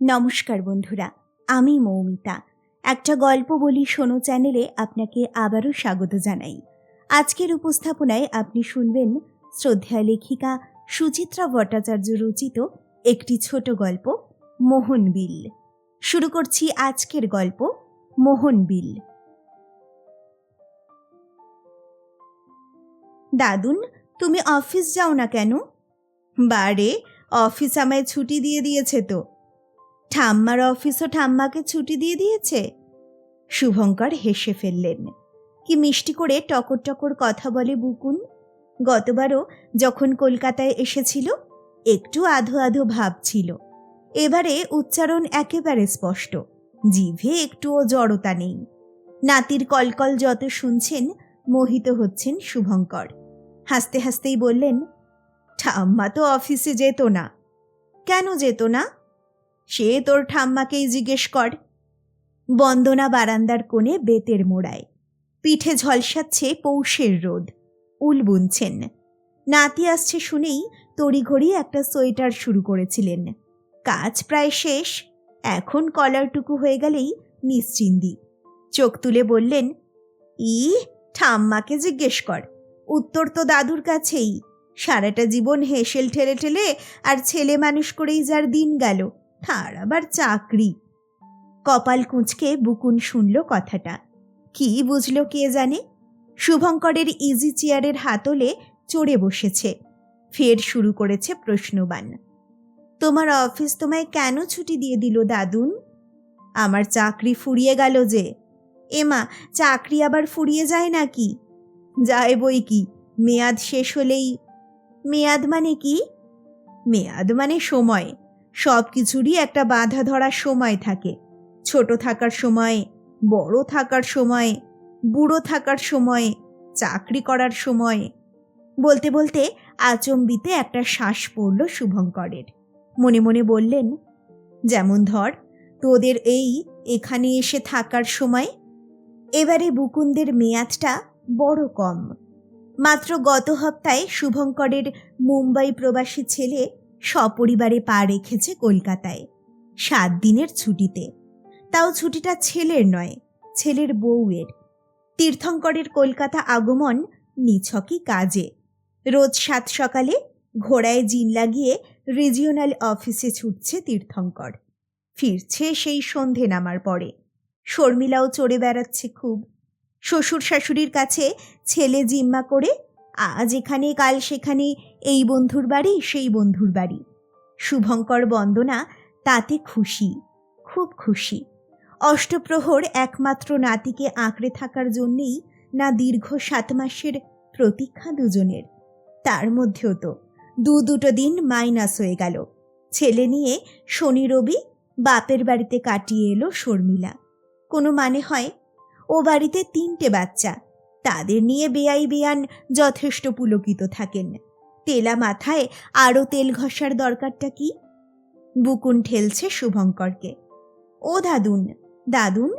নমস্কার বন্ধুরা, আমি মৌমিতা। একটা গল্প বলি শোনো চ্যানেলে আপনাকে আবারও স্বাগত জানাই। আজকের উপস্থাপনায় আপনি শুনবেন শ্রদ্ধেয় লেখিকা সুচিত্রা ভট্টাচার্য রচিত একটি ছোট গল্প মোহনবিল শুরু করছি আজকের গল্প মোহনবিল দাদুন, তুমি অফিস যাও না কেন? বারে, অফিস আমায় ছুটি দিয়ে দিয়েছে তো। ঠাম্মার অফিসও ঠাম্মাকে ছুটি দিয়ে দিয়েছে। শুভঙ্কর হেসে ফেললেন। কি মিষ্টি করে টকর টকর কথা বলে বুকুন। গতবারও যখন কলকাতায় এসেছিল, একটু আধো আধো ভাব ছিল। এবারে উচ্চারণ একেবারে স্পষ্ট। জিভে একটুও জড়তা নেই। নাতির কলকল যত শুনছেন, মোহিত হচ্ছেন শুভঙ্কর। হাসতে হাসতেই বললেন, ঠাম্মা তো অফিসে যেত না। কেন যেত না? সে তোর ঠাম্মাকেই জিজ্ঞেস কর। বন্দনা বারান্দার কোণে বেতের মোড়ায়। পিঠে ঝলসাচ্ছে পৌষের রোদ। উল বুনছেন। নাতি আসছে শুনেই তড়িঘড়ি একটা সোয়েটার শুরু করেছিলেন। কাজ প্রায় শেষ। এখন কলারটুকু হয়ে গেলেই নিশ্চিন্দি চোখ তুলে বললেন ই ঠাম্মাকে জিজ্ঞেস কর। উত্তর তো দাদুর কাছেই। সারাটা জীবন হেসেল ঠেলে ঠেলে আর ছেলে মানুষ করেই যার দিন গেল। তার আবার চাকরি। কপাল কুঁচকে বুকুন শুনল কথাটা। কি বুঝলো কে জানে? শুভঙ্করের ইজি চেয়ারের হাতলে চড়ে বসেছে। ফের শুরু করেছে প্রশ্নবান। তোমার অফিস তোমায় কেন ছুটি দিয়ে দিল দাদুন? আমার চাকরি ফুরিয়ে গেল যে। এমা, চাকরি আবার ফুরিয়ে যায় নাকি? যায় বই কি? মেয়াদ শেষ হলেই। মেয়াদ মানে কি? মেয়াদ মানে সময়। সব কিছুরই একটা বাধা ধরার সময় থাকে। ছোট থাকার সময়, বড় থাকার সময়, বুড়ো থাকার সময়, চাকরি করার সময়। বলতে বলতে আচম্বিতে একটা শ্বাস পড়ল শুভঙ্করের। মনে মনে বললেন, যেমন ধর, তোদের এই এখানে এসে থাকার সময় এবারে বুকুন্দের মেয়াদটা বড় কম। মাত্র গত হপ্তায় শুভঙ্করের মুম্বাই প্রবাসী ছেলে সপরিবারে পা রেখেছে কলকাতায়। সাত দিনের ছুটিতে। তাও ছুটিটা ছেলের নয়, ছেলের বউয়ের। তীর্থঙ্করের কলকাতা আগমন নিছকই কাজে। রোজ সাত সকালে ঘোড়ায় জিন লাগিয়ে রিজিওনাল অফিসে ছুটছে তীর্থঙ্কর। ফিরছে সেই সন্ধে নামার পরে। শর্মিলাও চড়ে বেড়াচ্ছে খুব। শ্বশুর শাশুড়ির কাছে ছেলে জিম্মা করে, আজ এখানে, কাল সেখানে এই বন্ধুর বাড়ি, সেই বন্ধুর বাড়ি। শুভঙ্কর বন্দনা তাতে খুশি, খুব খুশি। অষ্টপ্রহর একমাত্র নাতিকে আঁকড়ে থাকার জন্যেই না দীর্ঘ সাত মাসের প্রতীক্ষা দুজনের। তার মধ্যেও তো দু দুটো দিন মাইনাস হয়ে গেল। ছেলে নিয়ে শনি রবি বাপের বাড়িতে কাটিয়ে এলো শর্মিলা। কোনো মানে হয়? ও বাড়িতে তিনটে বাচ্চা। তাদের নিয়ে বেয়াই বেয়ান যথেষ্ট পুলকিত থাকেন। তেলা মাথায় আরও তেল ঘষার দরকারটা কি? বুকুন ঠেলছে শুভঙ্করকে। ও দাদুন দাদুন?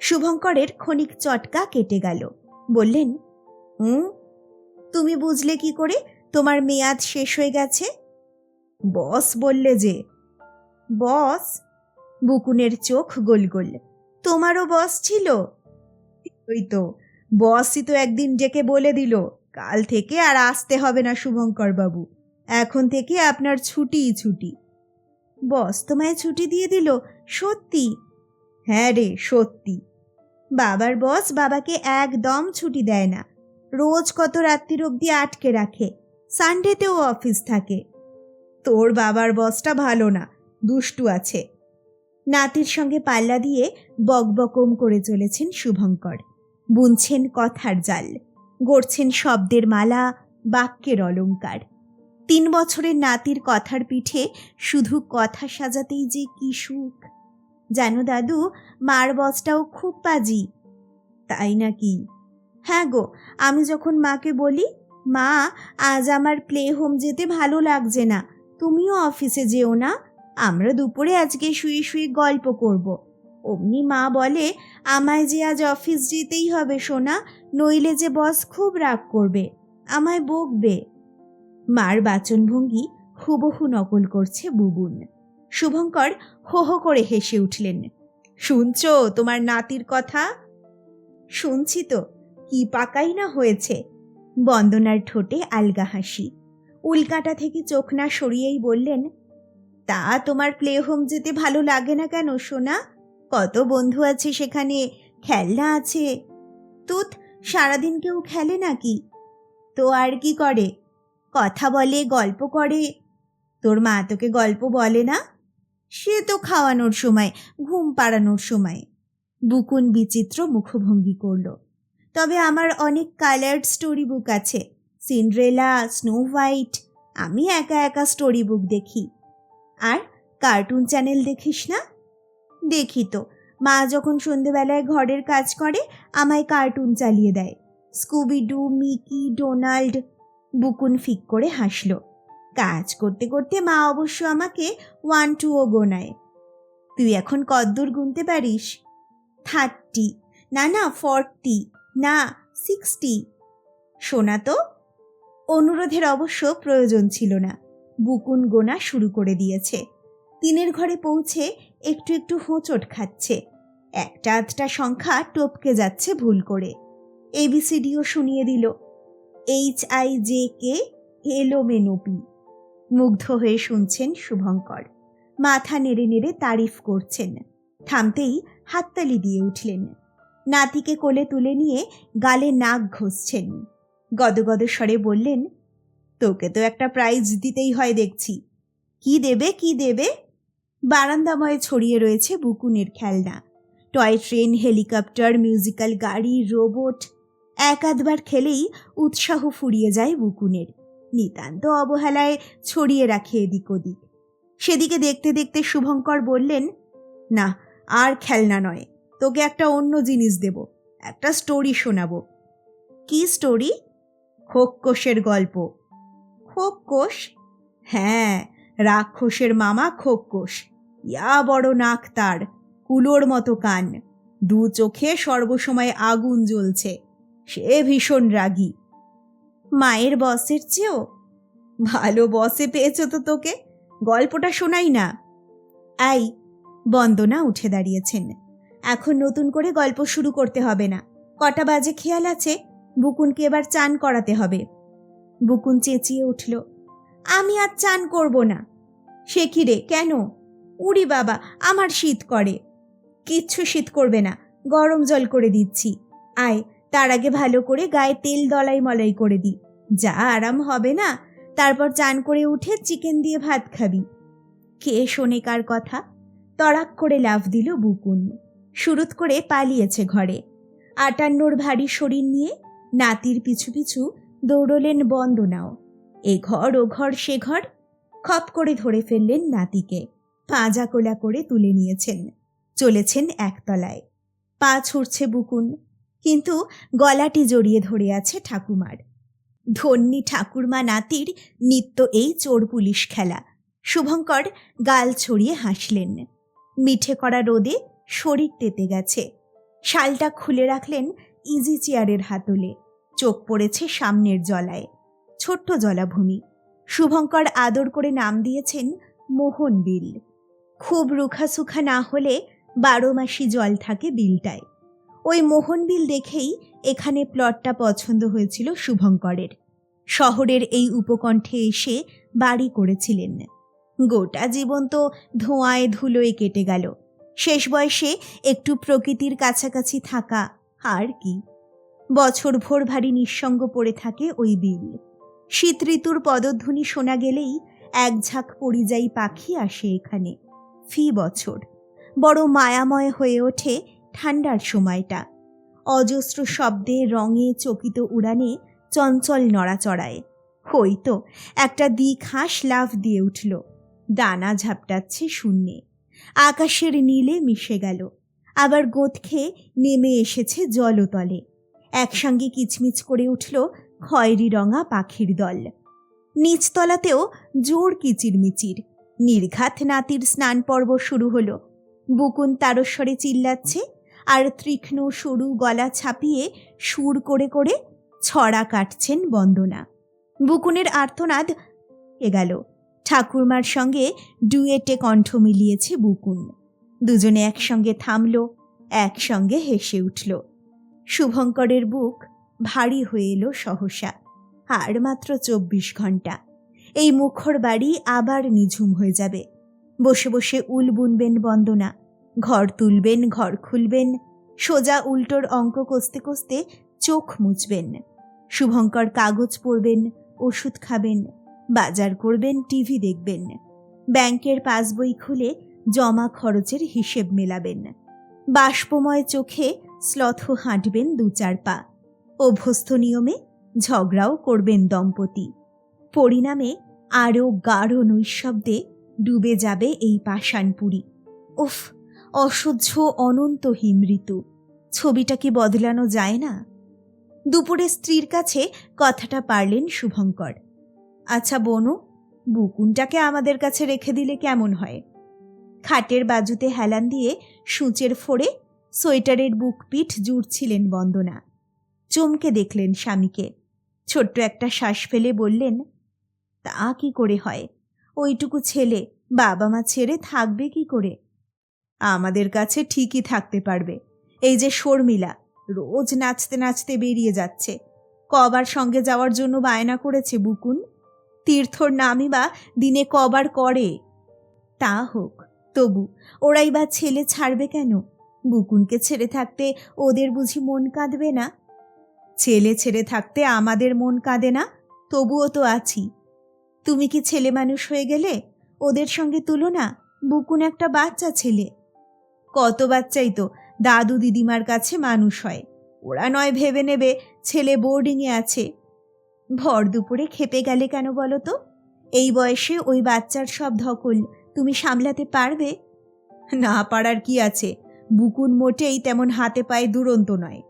শুভঙ্করের ক্ষণিক চটকা কেটে গেল। বললেন, হুম? তুমি বুঝলে কি করে? তোমার মেয়াদ শেষ হয়ে গেছে? বস বললে যে। বস? বুকুনের চোখ গোল গোল। তোমারও বস ছিল? ওই তো, বসই তো একদিন ডেকে বলে দিল। কাল থেকে আর আসতে হবে না শুভঙ্কর বাবু। এখন থেকে আপনার ছুটিই ছুটি। বস, তোমায় ছুটি দিয়ে দিল? সত্যি? হ্যাঁ রে, সত্যি। বাবার বস বাবাকে একদম ছুটি দেয় না। রোজ কত রাত্রির অবধি আটকে রাখে। সানডেতেও অফিস থাকে। তোর বাবার বসটা ভালো না, দুষ্টু আছে। নাতির সঙ্গে পাল্লা দিয়ে বকবকম করে চলেছেন শুভঙ্কর। বুনছেন কথার জাল। গড়ছেন শব্দের মালা, বাক্যের অলঙ্কার। তিন বছরের নাতির কথার পিঠে শুধু কথা সাজাতেই যে কি সুখ। জানো দাদু, মার বসটাও খুব পাজি তাই নাকি? হ্যাঁ গো, আমি যখন মাকে বলি, মা, আজ আমার প্লে হোম যেতে ভালো লাগছে না। তুমিও অফিসে যেও না, আমরা দুপুরে আজকে শুয়ে শুয়ে গল্প করব। অমনি মা বলে, আমায় যে আজ অফিস যেতেই হবে সোনা, নইলে যে বস খুব রাগ করবে, আমায় বকবে। মার বাচনভঙ্গি হুবহু নকল করছে বুবুন। শুভঙ্কর হো হো করে হেসে উঠলেন, শুনছো তোমার নাতির কথা? শুনছি তো, কি পাকাই না হয়েছে? বন্দনার ঠোঁটে আলগা হাসি। উল্কাটা থেকে চোখ না সরিয়েই বললেন, তা তোমার প্লে হোম যেতে ভালো লাগে না কেন সোনা? কত বন্ধু আছে সেখানে? খেলনা আছে। তুত, সারাদিন কেউ খেলে নাকি? তো আর কি করে? কথা বলে, গল্প করে। তোর মা তোকে গল্প বলে না? সে তো খাওয়ানোর সময়, ঘুম পাড়ানোর সময়। বুকুন বিচিত্র মুখভঙ্গি করল। তবে আমার অনেক কালার্ড স্টোরি বুক আছে। সিন্ড্রেলা, স্নো হোয়াইট, আমি একা একা স্টোরি বুক দেখি। আর কার্টুন চ্যানেল দেখিস না? দেখি তো। মা যখন সন্ধেবেলায় ঘরের কাজ করে, আমায় কার্টুন চালিয়ে দেয়। স্কুবিডু মিকি ডোনাল্ড বুকুন ফিক করে হাসল। কাজ করতে করতে মা অবশ্য আমাকে ওয়ান টুও গোনায়। তুই এখন কদ্দূর গুনতে পারিস? থার্টি না না ফর্টি না সিক্সটি শোনা তো। অনুরোধের অবশ্য প্রয়োজন ছিল না। বুকুন গোনা শুরু করে দিয়েছে। তিনের ঘরে পৌঁছে একটু একটু হোঁচট খাচ্ছে। একটা আধটা সংখ্যা টপকে যাচ্ছে ভুল করে। এবিসিডিও শুনিয়ে দিল, এইচ আই জে কে এলো মেনোপি মুগ্ধ হয়ে শুনছেন শুভঙ্কর। মাথা নেড়ে নেড়ে তারিফ করছেন। থামতেই হাততালি দিয়ে উঠলেন। নাতিকে কোলে তুলে নিয়ে গালে নাক ঘষছেন। গদগদ স্বরে বললেন, তোকে তো একটা প্রাইজ দিতেই হয় দেখছি। কি দেবে কি দেবে? বারান্দাময় ছড়িয়ে রয়েছে বুকুনের খেলনা। টয় ট্রেন, হেলিকপ্টার, মিউজিক্যাল গাড়ি, রোবট, এক আধবার খেলেই উৎসাহ ফুরিয়ে যায় বুকুনের। নিতান্ত অবহেলায় ছড়িয়ে রাখে এদিক ওদিক। সেদিকে দেখতে দেখতে শুভঙ্কর বললেন, না, আর খেলনা নয়, তোকে একটা অন্য জিনিস দেব, একটা স্টোরি শোনাবো। কি স্টোরি খোককোষের গল্প। খোককোষ হ্যাঁ রাক্ষসের মামা খোককোষ ইয়া বড় নাক তার, কুলোর মতো কান। দু চোখে সর্বসময় আগুন জ্বলছে। সে ভীষণ রাগী। মায়ের বসের চেয়েও? ভালো বসে পেয়েছ তো তোকে, গল্পটা শোনাই না। আই বন্দনা উঠে দাঁড়িয়েছেন। এখন নতুন করে গল্প শুরু করতে হবে না। কটা বাজে খেয়াল আছে? বুকুনকে এবার চান করাতে হবে। বুকুন চেঁচিয়ে উঠল। আমি আর চান করব না। সে কেন? উড়ি বাবা, আমার শীত করে। কিচ্ছু শীত করবে না, গরম জল করে দিচ্ছি। আয়, তার আগে ভালো করে গায়ে তেল দলাই মলাই করে দি। যা আরাম হবে না, তারপর চান করে উঠে চিকেন দিয়ে ভাত খাবি। কে শোনে কার কথা? তড়াক করে লাফ দিল বুকুন। শুরুত করে পালিয়েছে ঘরে। আটান্নর ভারী শরীর নিয়ে নাতির পিছু পিছু দৌড়লেন বন্দনাও। এ ঘর ও ঘর সে ঘর খপ করে ধরে ফেললেন নাতিকে। পাঁজা কোলা করে তুলে নিয়েছেন। চলেছেন একতলায়। পা ছুটছে বুকুন। কিন্তু গলাটি জড়িয়ে ধরে আছে ঠাকুমার। ধন্যী ঠাকুরমা নাতির নিত্য এই চোর পুলিশ খেলা। শুভঙ্কর গাল ছড়িয়ে হাসলেন। মিঠে করা রোদে শরীর তেতে গেছে। শালটা খুলে রাখলেন ইজি চেয়ারের হাতলে। চোখ পড়েছে সামনের জলায়। ছোট্ট জলাভূমি। শুভঙ্কর আদর করে নাম দিয়েছেন মোহন বিল খুব রুখাসুখা না হলে বারো মাসি জল থাকে বিলটায়। ওই মোহন বিল দেখেই এখানে প্লটটা পছন্দ হয়েছিল শুভঙ্করের। শহরের এই উপকণ্ঠে এসে বাড়ি করেছিলেন। গোটা জীবন তো ধোঁয়ায় ধুলোয় কেটে গেল। শেষ বয়সে একটু প্রকৃতির কাছাকাছি থাকা আর কি। বছর ভোর ভারী নিঃসঙ্গ পড়ে থাকে ওই বিল। শীত ঋতুর পদধ্বনি শোনা গেলেই এক ঝাঁক পরিযায়ী পাখি আসে এখানে। ফি বছর। বড় মায়াময় হয়ে ওঠে ঠান্ডার সময়টা। অজস্র শব্দে রঙে চকিত উড়ানে চঞ্চল নড়াচড়ায়। হইতো একটা দিক হাঁস লাফ দিয়ে উঠল। ডানা ঝাপটাচ্ছে শূন্যে। আকাশের নীলে মিশে গেল। আবার গোদ খেয়ে নেমে এসেছে জলতলে। একসঙ্গে কিচমিচ করে উঠল খয়েরি রঙা পাখির দল। নিচতলাতেও জোর কিচিরমিচির। নির্ঘাত নাতির স্নান পর্ব শুরু হলো। বুকুন তারস্বরে চিল্লাচ্ছে আর তীক্ষ্ণ সরু গলা ছাপিয়ে সুর করে করে ছড়া কাটছেন বন্দনা। বুকুনের আর্তনাদ এ গেল? ঠাকুরমার সঙ্গে ডুয়েটে কণ্ঠ মিলিয়েছে বুকুন। দুজনে একসঙ্গে থামল, একসঙ্গে হেসে উঠল। শুভঙ্করের বুক ভারী হয়ে এলো সহসা। আর মাত্র চব্বিশ ঘণ্টা। এই মুখর বাড়ি আবার নিঝুম হয়ে যাবে। বসে বসে উল বুনবেন বন্দনা। ঘর তুলবেন, ঘর খুলবেন। সোজা উল্টোর অঙ্ক কষতে কষতে চোখ মুছবেন। শুভঙ্কর কাগজ পড়বেন, ওষুধ খাবেন, বাজার করবেন, টিভি দেখবেন। ব্যাংকের পাসবই খুলে জমা খরচের হিসেব মেলাবেন। বাষ্পময় চোখে স্লথ হাঁটবেন দু চার পা। অভ্যস্ত নিয়মে ঝগড়াও করবেন দম্পতি। পরিণামে আরও গাঢ় নৈশব্দে ডুবে যাবে এই পাষাণপুরী। উফ, অসহ্য অনন্ত হিম ঋতু ছবিটা কি বদলানো যায় না। দুপুরে স্ত্রীর কাছে কথাটা পারলেন শুভঙ্কর। আচ্ছা বনু, বুকুনটাকে আমাদের কাছে রেখে দিলে কেমন হয়? খাটের বাজুতে হেলান দিয়ে সূচের ফোড়ে সোয়েটারের বুকপিঠ জুড়ছিলেন বন্দনা। চমকে দেখলেন স্বামীকে। ছোট্ট একটা শ্বাস ফেলে বললেন, তা কি করে হয়? ওইটুকু ছেলে বাবা মা ছেড়ে থাকবে কি করে? আমাদের কাছে ঠিকই থাকতে পারবে। এই যে শর্মিলা, রোজ নাচতে নাচতে বেরিয়ে যাচ্ছে। কবার সঙ্গে যাওয়ার জন্য বায়না করেছে বুকুন। তীর্থর নামই বা দিনে কবার করে। তা হোক, তবু ওরাই বা ছেলে ছাড়বে কেন? বুকুনকে ছেড়ে থাকতে ওদের বুঝি মন কাঁদবে না? ছেলে ছেড়ে থাকতে আমাদের মন কাঁদে না? তবুও তো আছি। তুমি কি ছেলে মানুষ হয়ে গেলে ওদের সঙ্গে তুলো না বুকুন একটা বাচ্চা ছেলে। কত বাচ্চাই তো দাদু দিদিমার কাছে মানুষ হয়। ওরা নয় ভেবে নেবে ছেলে বোর্ডিংয়ে আছে। ভর দুপুরে খেপে গেলে কেন বলো তো? এই বয়সে ওই বাচ্চার সব ধকল, তুমি সামলাতে পারবে? না পারার কি আছে? বুকুন মোটেই তেমন হাতে পায়ে দুরন্ত নয়।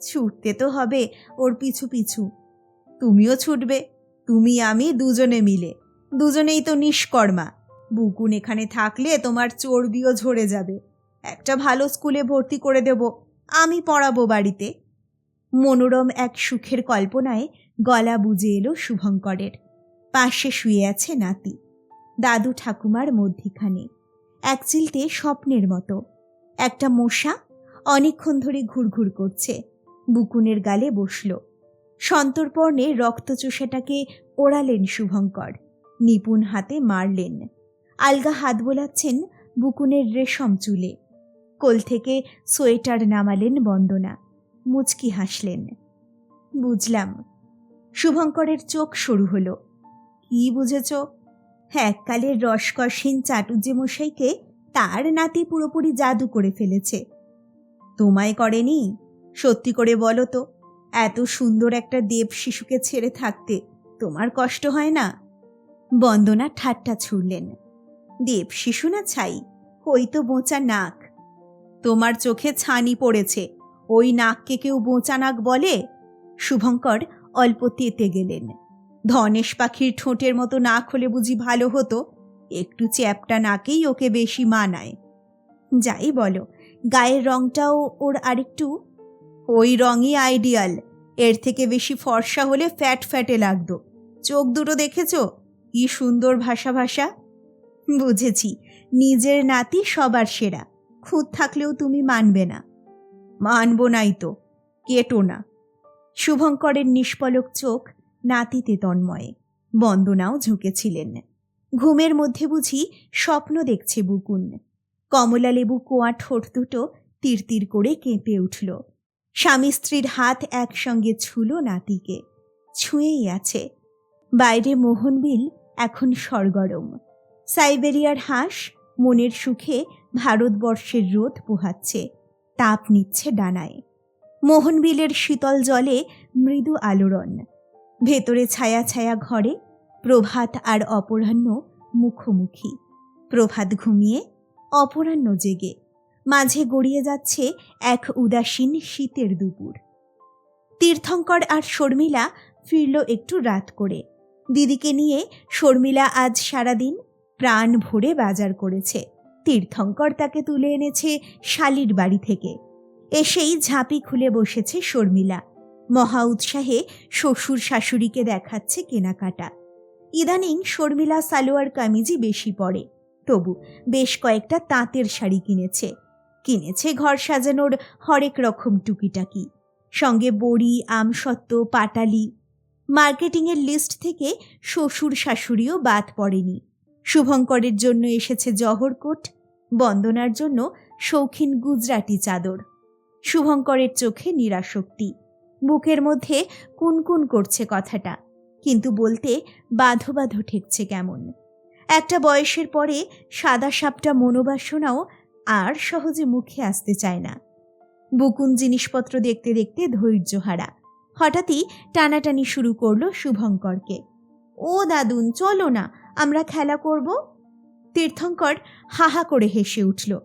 ছুটতে তো হবে ওর পিছু পিছু। তুমিও ছুটবে, তুমি, আমি দুজনে মিলে। দুজনেই তো নিষ্কর্মা। বুকুন এখানে থাকলে তোমার চর্বিও ঝরে যাবে। একটা ভালো স্কুলে ভর্তি করে দেব, আমি পড়াবো বাড়িতে। মনোরম এক সুখের কল্পনায় গলা বুঝে এলো শুভঙ্করের। পাশে শুয়ে আছে নাতি। দাদু ঠাকুমার মধ্যিখানে। এক চিলতে স্বপ্নের মতো। একটা মশা অনেকক্ষণ ধরে ঘুরঘুর করছে। বুকুনের গালে বসল। সন্তর্পণে রক্তচোষাটাকে ওড়ালেন শুভঙ্কর। নিপুণ হাতে মারলেন। আলগা হাত বোলাচ্ছেন বুকুনের রেশম চুলে। কোল থেকে সোয়েটার নামালেন বন্দনা। মুচকি হাসলেন। বুঝলাম। শুভঙ্করের চোখ শুরু হলো। কি বুঝেছ? এককালের রসকসহীন চাটুজ্জে মশাইকে তার নাতি পুরোপুরি জাদু করে ফেলেছে। তোমায় করেনি? সত্যি করে বলো তো, এত সুন্দর একটা দেব শিশুকে ছেড়ে থাকতে তোমার কষ্ট হয় না? বন্দনা ঠাট্টা ছুড়লেন। দেব শিশু না ছাই? ওই তো বোঁচা নাক। তোমার চোখে ছানি পড়েছে, ওই নাককে কেউ বোঁচা নাক বলে? শুভঙ্কর অল্প তেতে গেলেন। ধনেশ পাখির ঠোঁটের মতো নাক হলে বুঝি ভালো হতো, একটু চ্যাপটা নাকেই ওকে বেশি মানায়। যাই বলো, গায়ের রংটাও ওর আরেকটু ওই রঙই আইডিয়াল। এর থেকে বেশি ফর্সা হলে ফ্যাট ফ্যাটে লাগতো। চোখ দুটো দেখেছ? কি সুন্দর ভাষা ভাষা। বুঝেছি, নিজের নাতি সবার সেরা। খুঁত থাকলেও তুমি মানবে না। মানব নাই তো, কেটো না। শুভঙ্করের নিষ্পলক চোখ নাতিতে তন্ময়ে। বন্দনাও ঝুঁকেছিলেন। ঘুমের মধ্যে বুঝি স্বপ্ন দেখছে বুকুন। কমলা লেবু কোয়া ঠোঁট দুটো তীর করে কেঁপে উঠল। স্বামী স্ত্রীর হাত একসঙ্গে ছুলো নাতিকে, ছুঁয়েই আছে। বাইরে মোহনবিল এখন সরগরম। সাইবেরিয়ার হাঁস মনের সুখে ভারতবর্ষের রোদ পোহাচ্ছে, তাপ নিচ্ছে ডানায়। মোহনবিলের শীতল জলে মৃদু আলোড়ন। ভেতরে ছায়া ছায়া ঘরে প্রভাত আর অপরাহ্ন মুখোমুখি। প্রভাত ঘুমিয়ে অপরাহ্ন জেগে। মাঝে গড়িয়ে যাচ্ছে এক উদাসীন শীতের দুপুর। তীর্থঙ্কর আর শর্মিলা ফিরল একটু রাত করে। দিদিকে নিয়ে শর্মিলা আজ সারাদিন প্রাণ ভরে বাজার করেছে। তীর্থঙ্কর তাকে তুলে এনেছে শালির বাড়ি থেকে। এসেই ঝাঁপি খুলে বসেছে শর্মিলা। মহা উৎসাহে শ্বশুর শাশুড়িকে দেখাচ্ছে কেনাকাটা। ইদানিং শর্মিলা সালোয়ার কামিজই বেশি পরে। তবু বেশ কয়েকটা তাঁতের শাড়ি কিনেছে। কিনেছে ঘর সাজানোর হরেক রকম টুকিটাকি। সঙ্গে বড়ি, আমসত্ত্ব, পাটালি। মার্কেটিংয়ের লিস্ট থেকে শ্বশুর শাশুড়িও বাদ পড়েনি। শুভঙ্করের জন্য এসেছে জহরকোট, বন্দনার জন্য শৌখিন গুজরাটি চাদর। শুভঙ্করের চোখে নিরাশক্তি বুকের মধ্যে কুনকুন করছে কথাটা, কিন্তু বলতে বাঁধো বাঁধো ঠেকছে কেমন। একটা বয়সের পরে সাদা সাপটা মনোবাসনাও আর সহজে মুখে আসতে চায় না। বুকুন জিনিসপত্র দেখতে দেখতে ধৈর্যহারা হঠাৎই টানাটানি শুরু করল শুভঙ্করকে। ও দাদুন, চলো না, আমরা খেলা করব? তীর্থঙ্কর হাহা করে হেসে উঠল।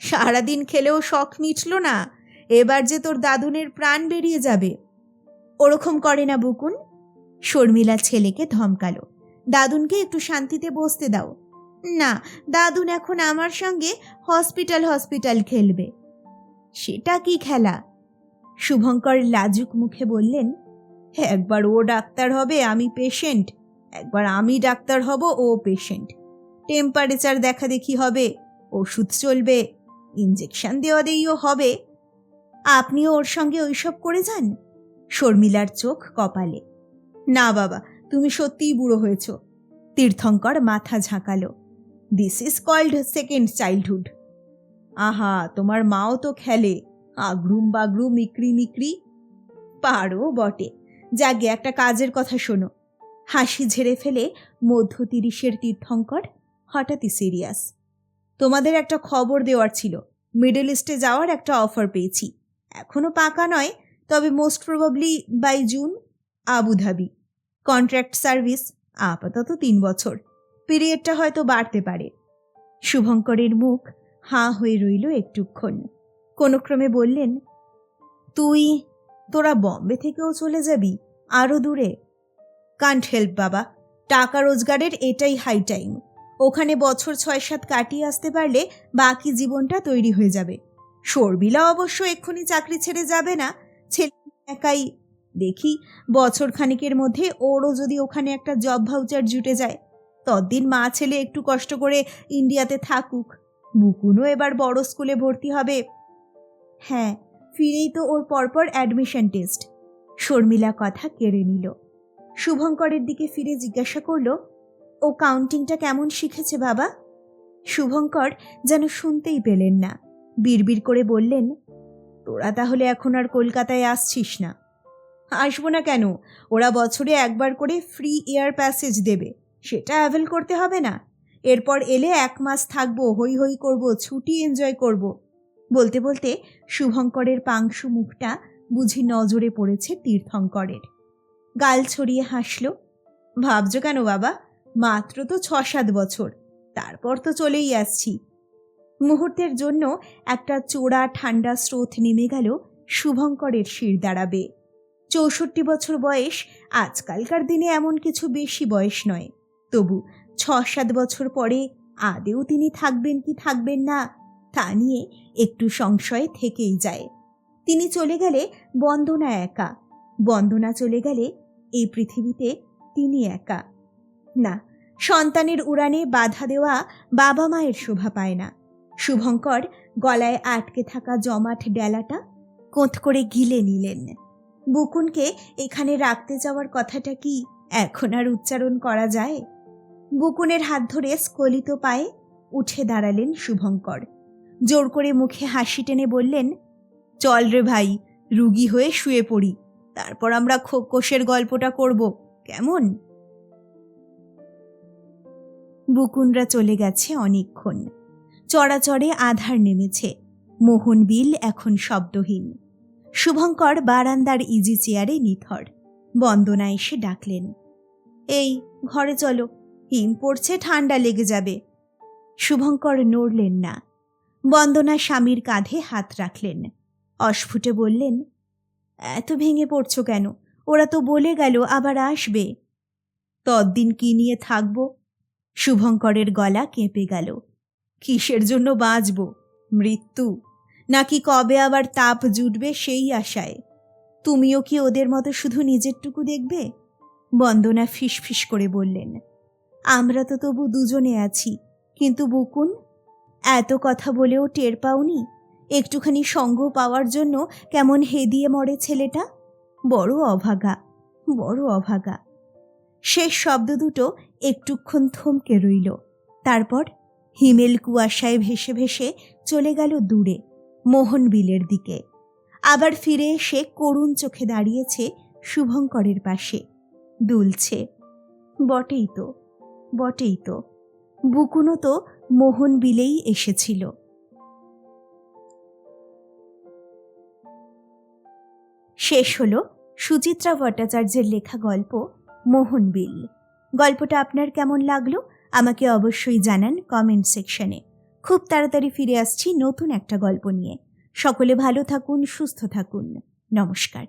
সারাদিন খেলেও শখ মিটল না, এবার যে তোর দাদুনের প্রাণ বেরিয়ে যাবে। ওরকম করে না বুকুন। শর্মিলা ছেলেকে ধমকালো। দাদুনকে একটু শান্তিতে বসতে দাও না, দাদুন এখন আমার সঙ্গে হসপিটাল হসপিটাল খেলবে। সেটা কি খেলা? শুভঙ্কর লাজুক মুখে বললেন, একবার ও ডাক্তার হবে, আমি পেশেন্ট একবার আমি ডাক্তার হব, ও পেশেন্ট টেম্পারেচার দেখা দেখি হবে, ওষুধ চলবে ইঞ্জেকশন দেওয়া দেইও হবে। আপনিও ওর সঙ্গে ওইসব করে যান? শর্মিলার চোখ কপালে। না বাবা, তুমি সত্যিই বুড়ো হয়েছ। তীর্থঙ্কর মাথা ঝাঁকালো। This is called second childhood আহা, তোমার মাও তো খেলে। আগ্রুম বাগরু মিক্রি মিক্রি। পারো বটে। যাগে, একটা কাজের কথা শোনো। হাসি ঝেড়ে ফেলে মধ্য তিরিশের তীর্থঙ্কর, হঠাৎই সিরিয়াস তোমাদের একটা খবর দেওয়ার ছিল। মিডল ইস্টে যাওয়ার একটা অফার পেয়েছি। এখনও পাকা নয়, তবে most probably by June Abu Dhabi contract service আপাতত তিন বছর। পিরিয়ডটা হয়তো বাড়তে পারে। শুভঙ্করের মুখ হাঁ হয়ে রইল একটুক্ষণ। কোনো ক্রমে বললেন, তুই, তোরা বম্বে থেকেও চলে যাবি আরও দূরে? কান্ট হেল্প বাবা। টাকা রোজগারের এটাই হাই টাইম ওখানে বছর ছয় সাত কাটিয়ে আসতে পারলে বাকি জীবনটা তৈরি হয়ে যাবে। শর্মিলা অবশ্য এক্ষুনি চাকরি ছেড়ে যাবে না। ছেলে একাই। দেখি বছর খানিকের মধ্যে ওরও যদি ওখানে একটা জব ভাউচার জুটে যায় ততদিন মা ছেলে একটু কষ্ট করে ইন্ডিয়াতে থাকুক। বুকুনও এবার বড় স্কুলে ভর্তি হবে। হ্যাঁ ফিরেই তো ওর পরপর অ্যাডমিশন টেস্ট শর্মিলা কথা কেড়ে নিল। শুভঙ্করের দিকে ফিরে জিজ্ঞাসা করল, ও কাউন্টিংটা কেমন শিখেছে বাবা? শুভঙ্কর যেন শুনতেই পেলেন না। বিড়বিড় করে বললেন, তোরা তাহলে এখন আর কলকাতায় আসছিস না। আসব না কেন? ওরা বছরে একবার করে ফ্রি এয়ার প্যাসেজ দেবে। সেটা অ্যাভেল করতে হবে না। এরপর এলে এক মাস থাকব হই হই করব, ছুটি এনজয় করব। বলতে বলতে শুভঙ্করের পাংশু মুখটা বুঝি নজরে পড়েছে তীর্থঙ্করের। গাল ছড়িয়ে হাসল, ভাবছ কেন বাবা? মাত্র তো ছ সাত বছর, তারপর তো চলেই আসছি। মুহূর্তের জন্য একটা চোরা ঠান্ডা স্রোত নেমে গেল শুভঙ্করের শির দাঁড়াবে চৌষট্টি বছর বয়স, আজকালকার দিনে এমন কিছু বেশি বয়স নয়। তবু ছ সাত বছর পরে আদেও তিনি থাকবেন কি থাকবেন না, তা নিয়ে একটু সংশয় থেকেই যায়। তিনি চলে গেলে বন্দনা একা। বন্দনা চলে গেলে এই পৃথিবীতে তিনি একা। না, সন্তানের উড়ানে বাধা দেওয়া বাবা মায়ের শোভা পায় না। শুভঙ্কর গলায় আটকে থাকা জমাট ডেলাটা কোঁত করে গিলে নিলেন। বুকুনকে এখানে রাখতে যাওয়ার কথাটা কি এখন আর উচ্চারণ করা যায়? বুকুনের হাত ধরে স্খলিত পায়ে উঠে দাঁড়ালেন শুভঙ্কর। জোর করে মুখে হাসি টেনে বললেন, চল রে ভাই, রুগী হয়ে শুয়ে পড়ি। তারপর আমরা খোকোষের গল্পটা করব। কেমন? বুকুনরা চলে গেছে অনেকক্ষণ। চড়াচড়ে আধার নেমেছে। মোহন বিল এখন শব্দহীন। শুভঙ্কর বারান্দার ইজি চেয়ারে নিথর। বন্দনা এসে ডাকলেন, এই, ঘরে চলো। হিম পড়ছে ঠান্ডা লেগে যাবে। শুভঙ্কর নড়লেন না। বন্দনা স্বামীর কাঁধে হাত রাখলেন। অস্ফুটে বললেন, এত ভেঙে পড়ছো কেন? ওরা তো বলে গেল আবার আসবে। তদ্দিন কি নিয়ে থাকব? শুভঙ্করের গলা কেঁপে গেল। কিসের জন্য বাঁচব? মৃত্যু? নাকি কবে আবার তাপ জুটবে সেই আশায়? তুমিও কি ওদের মতো শুধু নিজেরটুকু দেখবে? বন্দনা ফিসফিস করে বললেন আমরা তো তবু দুজনে আছি। কিন্তু বকুন, এত কথা বলেও টের পাওনি? একটুখানি সঙ্গ পাওয়ার জন্য কেমন হেদিয়ে মরে ছেলেটা? বড় অভাগা বড় অভাগা। শেষ শব্দ দুটো একটুক্ষণ থমকে রইল। তারপর হিমেল কুয়াশায় ভেসে ভেসে চলে গেল দূরে মোহন বিলের দিকে। আবার ফিরে এসে করুণ চোখে দাঁড়িয়েছে শুভঙ্করের পাশে। দুলছে, বটেই তো। বটেই তো। বুকুনো তো মোহন বিলেই এসেছিল। শেষ হলো সুচিত্রা ভট্টাচার্যের লেখা গল্প, মোহন বিল। গল্পটা আপনার কেমন লাগল? আমাকে অবশ্যই জানান কমেন্ট সেকশনে খুব তাড়াতাড়ি ফিরে আসছি নতুন একটা গল্প নিয়ে। সকলে ভালো থাকুন, সুস্থ থাকুন। নমস্কার।